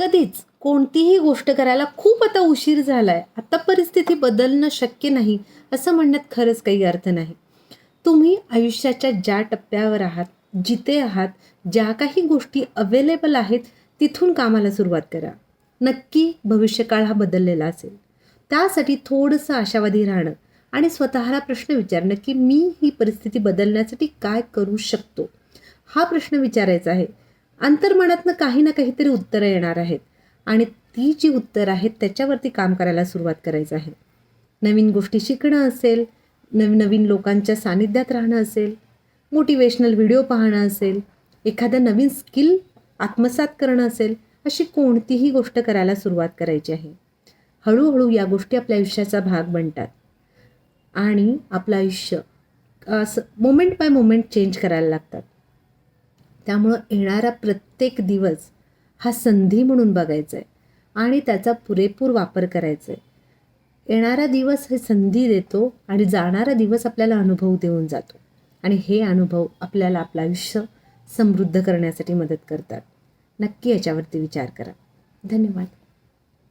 कधीच कोणतीही गोष्ट करायला खूप आता उशीर झाला आहे आता परिस्थिती बदलणं शक्य नाही असं म्हणण्यात खरंच काही अर्थ नाही. तुम्ही आयुष्याच्या ज्या टप्प्यावर आहात जिथे आहात ज्या काही गोष्टी अवेलेबल आहेत तिथून कामाला सुरुवात करा. नक्की भविष्यकाळ हा बदललेला असेल. त्यासाठी थोडंसं आशावादी राहणं आणि स्वतःला प्रश्न विचारणं की मी ही परिस्थिती बदलण्यासाठी काय करू शकतो? हा प्रश्न विचारायचा आहे. अंतर्मनातनं काही ना काहीतरी उत्तरं येणार आहेत. आणि ती जी उत्तरं आहेत त्याच्यावरती काम करायला सुरुवात करायचं आहे. नवीन गोष्टी शिकणं असेल नवीन नवीन लोकांच्या सानिध्यात राहणं असेल मोटिवेशनल व्हिडिओ पाहणं असेल एखादं नवीन स्किल आत्मसात करणं असेल अशी कोणतीही गोष्ट करायला सुरुवात करायची आहे. हळूहळू या गोष्टी आपल्या आयुष्याचा भाग बनतात. आणि आपलं आयुष्य असं मोमेंट बाय मोमेंट चेंज करायला लागतात. त्यामुळं येणारा प्रत्येक दिवस हा संधी म्हणून बघायचा आहे आणि त्याचा पुरेपूर वापर करायचा आहे येणारा दिवस हे संधी देतो आणि जाणारा दिवस आपल्याला अनुभव देऊन जातो. आणि हे अनुभव आपल्याला आपलं आयुष्य समृद्ध करण्यासाठी मदत करतात. नक्की याच्यावरती विचार करा. धन्यवाद.